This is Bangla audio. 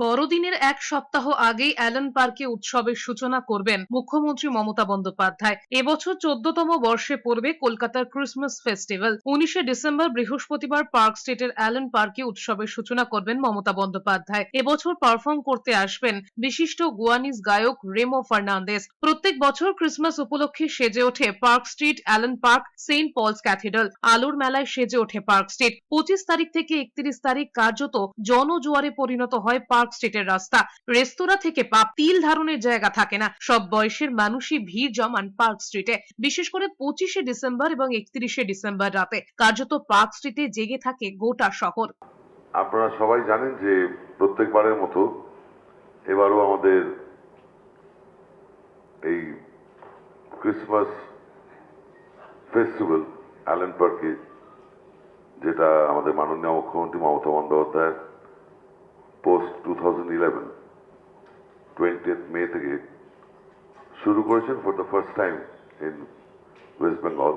বড়দিনের এক সপ্তাহ আগেই অ্যালেন পার্কে উৎসবের সূচনা করবেন মুখ্যমন্ত্রী মমতা বন্দ্যোপাধ্যায়। এবছর চোদ্দতম বর্ষে পড়বে কলকাতার ক্রিসমাস ফেস্টিভ্যাল। উনিশে ডিসেম্বর বৃহস্পতিবার পার্ক স্ট্রিটের অ্যালেন পার্কে উৎসবের সূচনা করবেন মমতা বন্দ্যোপাধ্যায়। এবছর পারফর্ম করতে আসবেন বিশিষ্ট গুয়ানিজ গায়ক রেমো ফার্নান্দেস প্রত্যেক বছর ক্রিসমাস উপলক্ষে সেজে ওঠে Park Street, Allen Park, Saint Paul's Cathedral. আলোর মেলায় সেজে ওঠে পার্ক স্ট্রিট। পঁচিশ তারিখ থেকে একত্রিশ তারিখ কার্যত জনজোয়ারে পরিণত হয় পার্ক স্ট্রিটের রাস্তা। রেস্তোরাঁ থেকে পাপ তিল ধারণের জায়গা থাকে না। সব বয়সের মানুষই ভিড় জমান পার্ক স্ট্রিটে, বিশেষ করে পঁচিশে ডিসেম্বর এবং একত্রিশে ডিসেম্বর রাতে। কার্যত পার্ক স্ট্রিটে জেগে থাকে গোটা শহর। আপনারা সবাই জানেন যে প্রত্যেকবারের মতো এবারও আমাদের এই ক্রিসমাস ফেস্টিভ্যাল, অ্যালেন পার্কে, যেটা আমাদের মাননীয় মুখ্যমন্ত্রী Mamata Bandyopadhyay post two thousand eleven twentieth May থেকে শুরু করেছেন for the first time in West Bengal